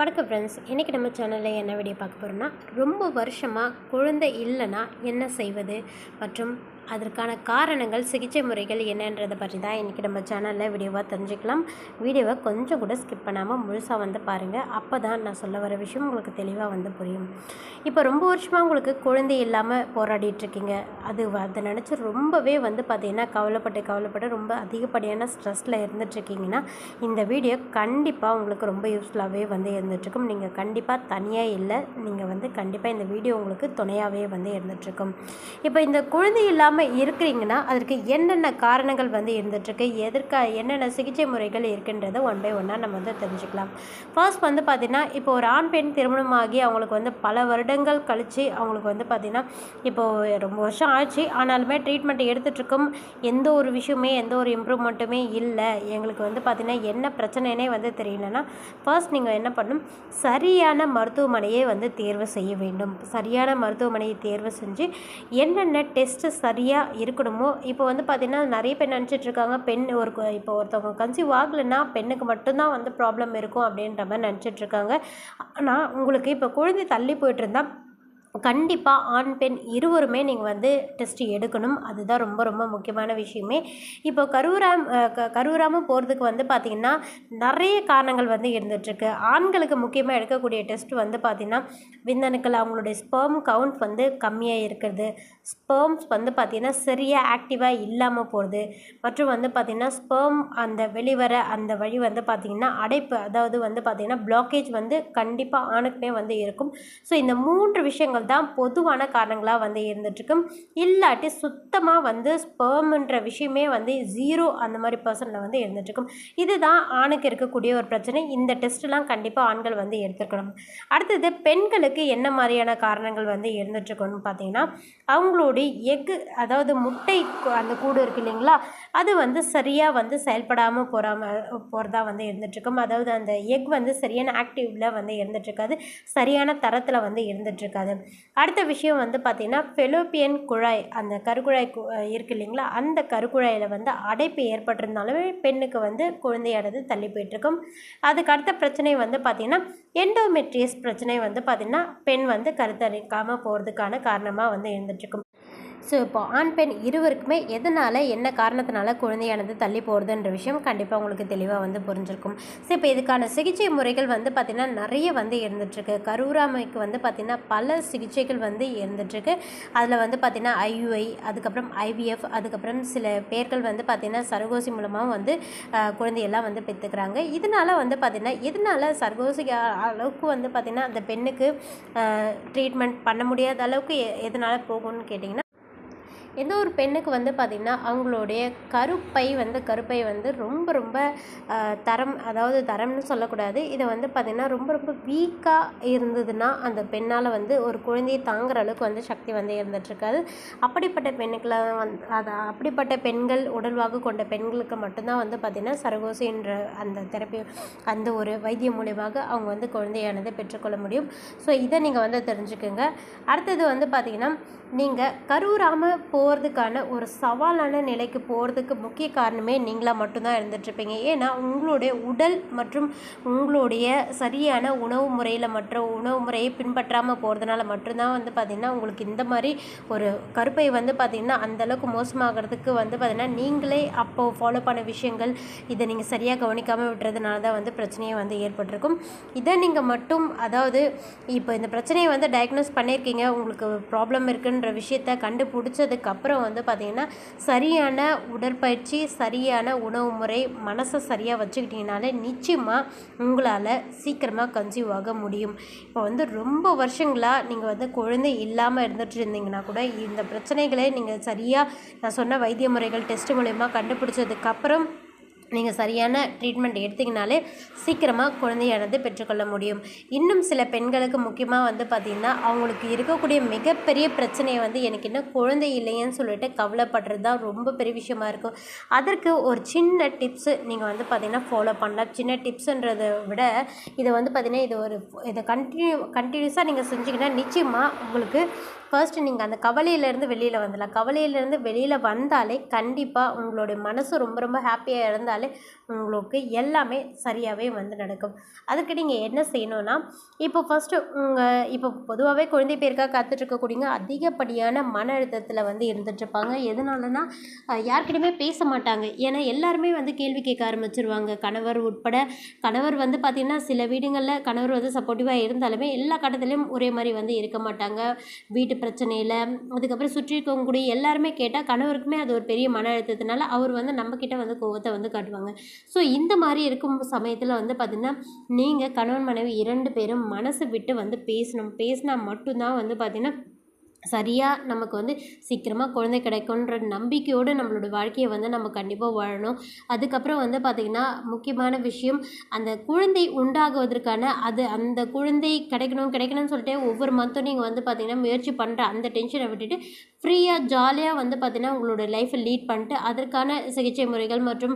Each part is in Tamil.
வணக்கம் ஃப்ரெண்ட்ஸ் இன்றைக்கி நம்ம சேனலில் என்ன வீடியோ பார்க்க போகிறோம்னா ரொம்ப வருஷமாக குழந்தை இல்லைன்னா என்ன செய்வது? மற்றும் அதற்கான காரணங்கள் சிகிச்சை முறைகள் என்னன்றதை பற்றி தான் இன்றைக்கி நம்ம சேனலில் வீடியோவாக தெரிஞ்சுக்கலாம். வீடியோவை கொஞ்சம் கூட ஸ்கிப் பண்ணாமல் முழுசாக வந்து பாருங்கள் அப்போ தான் நான் சொல்ல வர விஷயம் உங்களுக்கு தெளிவாக வந்து புரியும். இப்போ ரொம்ப வருஷமாக உங்களுக்கு குழந்தை இல்லாமல் போராடிட்டு இருக்கீங்க. அது அதை நினச்சி ரொம்பவே வந்து பார்த்தீங்கன்னா கவலைப்பட்டு கவலைப்பட்டு ரொம்ப அதிகப்படியான ஸ்ட்ரெஸ்ஸில் இருந்துட்டுருக்கீங்கன்னா இந்த வீடியோ கண்டிப்பாக உங்களுக்கு ரொம்ப யூஸ்ஃபுல்லாகவே வந்து இருந்துகிட்ருக்கும் நீங்கள் கண்டிப்பாக தனியாக இல்லை நீங்கள் வந்து கண்டிப்பாக இந்த வீடியோ உங்களுக்கு துணையாகவே வந்து இருந்துகிட்ருக்கும் இப்போ இந்த குழந்தை இல்லாமல் இருக்கிறீங்கன்னா அதற்கு என்னென்ன காரணங்கள் வந்து இருந்துகிட்ருக்கு எதற்கா என்னென்ன சிகிச்சை முறைகள் இருக்குன்றதை ஒன் பை ஒன்னாக நம்ம வந்து தெரிஞ்சுக்கலாம். ஃபர்ஸ்ட் வந்து பார்த்திங்கன்னா இப்போ ஒரு ஆண் பெண் திருமணமாகி அவங்களுக்கு வந்து பல வருடங்கள் கழித்து அவங்களுக்கு வந்து பார்த்திங்கன்னா இப்போது ரொம்ப வருஷம் ஆச்சு. ஆனாலுமே ட்ரீட்மெண்ட் எடுத்துகிட்ருக்கும் எந்த ஒரு விஷயமே எந்த ஒரு இம்ப்ரூவ்மெண்ட்டுமே இல்லை. எங்களுக்கு வந்து பார்த்திங்கன்னா என்ன பிரச்சனைனே வந்து தெரியலன்னா ஃபர்ஸ்ட் நீங்கள் என்ன பண்ணணும் சரியான மருத்துவமனையை வந்து தேர்வு செய்ய வேண்டும். சரியான மருத்துவமனையை தேர்வு செஞ்சு என்னென்ன டெஸ்ட்டு சரியாக இருக்கணுமோ? இப்போ வந்து பார்த்திங்கன்னா நிறைய பேர் நினச்சிட்ருக்காங்க பெண் ஒரு இப்போ ஒருத்தவங்க கன்சீவ் ஆகலைன்னா பெண்ணுக்கு மட்டும்தான் வந்து ப்ராப்ளம் இருக்கும் அப்படின்ற மாதிரி நினச்சிட்ருக்காங்க ஆனால் உங்களுக்கு இப்போ குழந்தை தள்ளி போயிட்டுருந்தா கண்டிப்பாக ஆண் பெண் இருவருமே நீங்கள் வந்து டெஸ்ட் எடுக்கணும். அதுதான் ரொம்ப ரொம்ப முக்கியமான விஷயமே. இப்போ கருவுராம் க கருவுராமல் போகிறதுக்கு வந்து பார்த்திங்கன்னா நிறைய காரணங்கள் வந்து இருந்துகிட்ருக்கு ஆண்களுக்கு முக்கியமாக எடுக்கக்கூடிய டெஸ்ட் வந்து பார்த்திங்கன்னா விந்தணுக்கள் அவங்களுடைய ஸ்பெர்ம் கவுண்ட் வந்து கம்மியாக இருக்கிறது. ஸ்பெர்ம்ஸ் வந்து பார்த்திங்கன்னா சரியாக ஆக்டிவாக இல்லாமல் போகிறது மற்றும் வந்து பார்த்திங்கன்னா ஸ்பெர்ம் அந்த வெளிவர அந்த வழி வந்து பார்த்திங்கன்னா அடைப்பு அதாவது வந்து பார்த்திங்கன்னா பிளாக்கேஜ் வந்து கண்டிப்பாக ஆணுக்குமே வந்து இருக்கும். ஸோ இந்த மூன்று விஷயங்கள் தான் பொதுவான காரணங்களாக வந்து இருந்துகிட்ருக்கும் இல்லாட்டி சுத்தமாக வந்து ஸ்பேம்ன்ற விஷயமே வந்து ஜீரோ அந்த மாதிரி பர்சனில் வந்து இருந்துகிட்ருக்கும் இதுதான் ஆணுக்கு இருக்கக்கூடிய ஒரு பிரச்சனை. இந்த டெஸ்ட்லாம் கண்டிப்பாக ஆண்கள் வந்து எடுத்துக்கணும் அடுத்தது பெண்களுக்கு என்ன மாதிரியான காரணங்கள் வந்து இருந்துகிட்ருக்கணும்னு பார்த்தீங்கன்னா அவங்களுடைய எக்கு அதாவது முட்டை அந்த கூடு இருக்கு இல்லைங்களா அது வந்து சரியாக வந்து செயல்படாமல் போகாமல் போகிறதா வந்து இருந்துகிட்ருக்கும் அதாவது அந்த எக் வந்து சரியான ஆக்டிவில் வந்து இருந்துகிட்ருக்காது சரியான தரத்தில் வந்து இருந்துகிட்ருக்காது அடுத்த விஷயம் வந்து பார்த்திங்கன்னா ஃபெலோப்பியன் குழாய் அந்த கருக்குழாய் கு- இருக்கு இல்லைங்களா? அந்த கருக்குழாயில் வந்து அடைப்பு ஏற்பட்டிருந்தாலுமே பெண்ணுக்கு வந்து குழந்தையானது தள்ளி போயிட்டுருக்கும். அதுக்கு அடுத்த பிரச்சனை வந்து பார்த்திங்கன்னா எண்டோமெட்ரியஸ் பிரச்சனை வந்து பார்த்திங்கன்னா பெண் வந்து கருத்தரிக்காமல் போகிறதுக்கான காரணமாக வந்து இருந்துகிட்ருக்கும் ஸோ இப்போ ஆண் பெண் இருவருக்குமே எதனால் என்ன காரணத்தினால குழந்தையானது தள்ளி போகிறதுன்ற விஷயம் கண்டிப்பாக உங்களுக்கு தெளிவாக வந்து புரிஞ்சிருக்கும். ஸோ இப்போ இதுக்கான சிகிச்சை முறைகள் வந்து பார்த்திங்கன்னா நிறைய வந்து இருந்துகிட்ருக்கு கருவுராமைக்கு வந்து பார்த்திங்கன்னா பல சிகிச்சைகள் வந்து இருந்துகிட்ருக்கு அதில் வந்து பார்த்திங்கன்னா ஐயுஐ அதுக்கப்புறம் ஐவிஎஃப் அதுக்கப்புறம் சில பேர்கள் வந்து பார்த்திங்கன்னா சரகோசி மூலமாக வந்து குழந்தையெல்லாம் வந்து பெற்றுக்கிறாங்க. இதனால் வந்து பார்த்திங்கன்னா இதனால் சர்கோசி அளவுக்கு வந்து பார்த்திங்கன்னா அந்த பெண்ணுக்கு ட்ரீட்மெண்ட் பண்ண முடியாத அளவுக்கு எ- எதனால் போகும்னு கேட்டிங்கன்னா எந்த ஒரு பெண்ணுக்கு வந்து பார்த்திங்கன்னா அவங்களுடைய கருப்பை வந்து கருப்பை வந்து ரொம்ப ரொம்ப தரம் அதாவது தரம்னு சொல்லக்கூடாது. இதை வந்து பார்த்திங்கன்னா ரொம்ப ரொம்ப வீக்காக இருந்ததுன்னா அந்த பெண்ணால் வந்து ஒரு குழந்தையை தாங்குற அளவுக்கு வந்து சக்தி வந்து இருந்துகிட்ருக்காது அப்படிப்பட்ட பெண்ணுக்கெல்லாம் வந்து அது அப்படிப்பட்ட பெண்கள் உடல்வாகு கொண்ட பெண்களுக்கு மட்டும்தான் வந்து பார்த்திங்கன்னா சரகோசின்ற அந்த தெரப்பி அந்த ஒரு வைத்தியம் மூலியமாக அவங்க வந்து குழந்தையானதை பெற்றுக்கொள்ள முடியும். ஸோ இதை நீங்கள் வந்து தெரிஞ்சுக்கோங்க. அடுத்தது வந்து பார்த்திங்கன்னா நீங்கள் கருவுறாமல் போகிறதுக்கான ஒரு சவாலான நிலைக்கு போகிறதுக்கு முக்கிய காரணமே நீங்களாக மட்டும்தான் இருந்துகிட்ருப்பீங்க ஏன்னா உங்களுடைய உடல் மற்றும் உங்களுடைய சரியான உணவு முறையில் மற்ற உணவு முறையை பின்பற்றாமல் போகிறதுனால மட்டும்தான் வந்து பார்த்திங்கன்னா உங்களுக்கு இந்த மாதிரி ஒரு கருப்பை வந்து பார்த்திங்கன்னா அந்தளவுக்கு மோசமாகிறதுக்கு வந்து பார்த்திங்கன்னா நீங்களே அப்போது ஃபாலோ பண்ண விஷயங்கள் இதை நீங்கள் சரியாக கவனிக்காமல் விட்டுறதுனால தான் வந்து பிரச்சனையே வந்து ஏற்பட்டிருக்கும். இதை நீங்கள் மட்டும் அதாவது இப்போ இந்த பிரச்சனையை வந்து டயக்னோஸ் பண்ணியிருக்கீங்க உங்களுக்கு ப்ராப்ளம் இருக்குன்ற விஷயத்த கண்டுபிடிச்சதுக்கு அப்புறம் வந்து பார்த்திங்கன்னா சரியான உடற்பயிற்சி சரியான உணவு முறை மனசை சரியாக வச்சுக்கிட்டிங்கனாலே நிச்சயமாக உங்களால் சீக்கிரமாக கன்சீவ் ஆக முடியும். இப்போ வந்து ரொம்ப வருஷங்களாக நீங்கள் வந்து குழந்தை இல்லாமல் இருந்துட்டு இருந்தீங்கன்னா கூட இந்த பிரச்சனைகளை நீங்கள் சரியாக நான் சொன்ன வைத்திய முறைகள் டெஸ்ட் மூலயமா கண்டுபிடிச்சதுக்கப்புறம் நீங்கள் சரியான ட்ரீட்மெண்ட் எடுத்திங்கனாலே சீக்கிரமாக குழந்தையானது பெற்றுக்கொள்ள முடியும். இன்னும் சில பெண்களுக்கு முக்கியமாக வந்து பார்த்திங்கன்னா அவங்களுக்கு இருக்கக்கூடிய மிகப்பெரிய பிரச்சனையை வந்து எனக்கு இன்னும் குழந்தை இல்லையேன்னு சொல்லிட்டு கவலைப்படுறது தான் ரொம்ப பெரிய விஷயமா இருக்கும். அதற்கு ஒரு சின்ன டிப்ஸு நீங்கள் வந்து பார்த்திங்கன்னா ஃபாலோ பண்ணலாம். சின்ன டிப்ஸுன்றதை விட இதை வந்து பார்த்திங்கன்னா இது ஒரு இதை கண்டினியூ கண்டினியூஸாக நீங்கள் செஞ்சிங்கன்னா நிச்சயமாக உங்களுக்கு ஃபர்ஸ்ட்டு நீங்கள் அந்த கவலையிலேருந்து வெளியில் வந்துடலாம். கவலையிலேருந்து வெளியில் வந்தாலே கண்டிப்பாக உங்களுடைய மனசு ரொம்ப ரொம்ப ஹாப்பியாக இருந்தாலே பண்ணிங்கனாலே உங்களுக்கு எல்லாமே சரியாகவே வந்து நடக்கும். அதுக்கு நீங்கள் என்ன செய்யணும்னா இப்போ ஃபஸ்ட்டு உங்கள் இப்போ பொதுவாகவே குழந்தை பேருக்காக காத்துட்ருக்கக்கூடியங்க அதிகப்படியான மன அழுத்தத்தில் வந்து இருந்துகிட்ருப்பாங்க எதனாலனா யார்கிட்டையுமே பேச மாட்டாங்க. ஏன்னா எல்லாருமே வந்து கேள்வி கேட்க ஆரம்பிச்சிருவாங்க. கணவர் உட்பட கணவர் வந்து பார்த்திங்கன்னா சில வீடுங்களில் கணவர் வந்து சப்போர்ட்டிவாக இருந்தாலுமே எல்லா கட்டத்துலேயும் ஒரே மாதிரி வந்து இருக்க மாட்டாங்க. வீட்டு பிரச்சனையில் அதுக்கப்புறம் சுற்றி இருக்கவங்கக்கூடிய எல்லாருமே கேட்டால் கணவருக்குமே அது ஒரு பெரிய மன அழுத்தத்தினால அவர் வந்து நம்மக்கிட்ட வந்து கோவத்தை வந்து காட்டுவாங்க ஸோ இந்த மாதிரி இருக்கும் சமயத்தில் வந்து பார்த்திங்கன்னா நீங்கள் கணவன் மனைவி இரண்டு பேரும் மனசு விட்டு வந்து பேசணும். பேசினா மட்டும்தான் வந்து பார்த்திங்கன்னா சரியாக நமக்கு வந்து சீக்கிரமாக குழந்தை கிடைக்கும்ன்ற நம்பிக்கையோடு நம்மளோட வாழ்க்கையை வந்து நம்ம கண்டிப்பாக வாழணும். அதுக்கப்புறம் வந்து பார்த்திங்கன்னா முக்கியமான விஷயம் அந்த குழந்தை உண்டாகுவதற்கான அது அந்த குழந்தை கிடைக்கணும் கிடைக்கணும்னு சொல்லிட்டு ஒவ்வொரு மந்த்தும் நீங்கள் வந்து பார்த்திங்கன்னா முயற்சி பண்ணுற அந்த டென்ஷனை விட்டுட்டு ஃப்ரீயாக ஜாலியாக வந்து பார்த்திங்கன்னா உங்களோட லைஃப்பை லீட் பண்ணிட்டு அதற்கான சிகிச்சை முறைகள் மற்றும்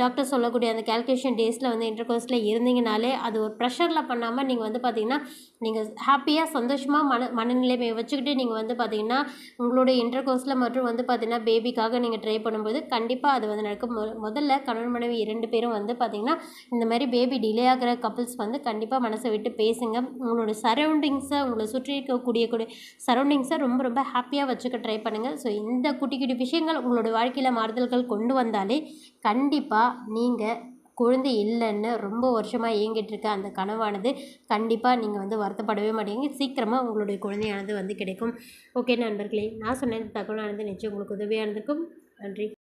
டாக்டர் சொல்லக்கூடிய அந்த கேல்குலேஷன் டேஸில் வந்து இன்டர் கோர்ஸில் இருந்தீங்கனாலே அது ஒரு ப்ரெஷரில் பண்ணாமல் நீங்கள் வந்து பார்த்திங்கன்னா நீங்கள் ஹாப்பியாக சந்தோஷமாக மன மனநிலைமையை வச்சுக்கிட்டு நீங்கள் வந்து பார்த்திங்கன்னா உங்களுடைய இன்டர் கோர்ஸில் மற்றும் வந்து பார்த்திங்கன்னா பேபிக்காக நீங்கள் ட்ரை பண்ணும்போது கண்டிப்பாக அது வந்து நடக்கும். முதல்ல கணவன் மனைவி இரண்டு பேரும் வந்து பார்த்திங்கன்னா இந்த மாதிரி பேபி டிலே ஆகிற கப்புள்ஸ் வந்து கண்டிப்பாக மனசை விட்டு பேசுங்க. உங்களோட சரௌண்டிங்ஸை உங்களை சுற்றி இருக்கக்கூடிய கூடிய சரௌண்டிங்ஸை ரொம்ப ரொம்ப ஹாப்பியாக எடுக்க ட்ரை பண்ணுங்கள். ஸோ இந்த குட்டி குட்டி விஷயங்கள் உங்களோட வாழ்க்கையில் மாறுதல்கள் கொண்டு வந்தாலே கண்டிப்பாக நீங்கள் குழந்தை இல்லைன்னு ரொம்ப வருஷமாக இயங்கிட்டு இருக்க அந்த கனவானது கண்டிப்பாக நீங்கள் வந்து வருத்தப்படவே மாட்டீங்க. சீக்கிரமாக உங்களுடைய குழந்தையானது வந்து கிடைக்கும். ஓகே நண்பர்களே நான் சொன்ன இந்த தகவலானது நிச்சயம் உங்களுக்கு உதவியாக இருந்திருக்கும். நன்றி.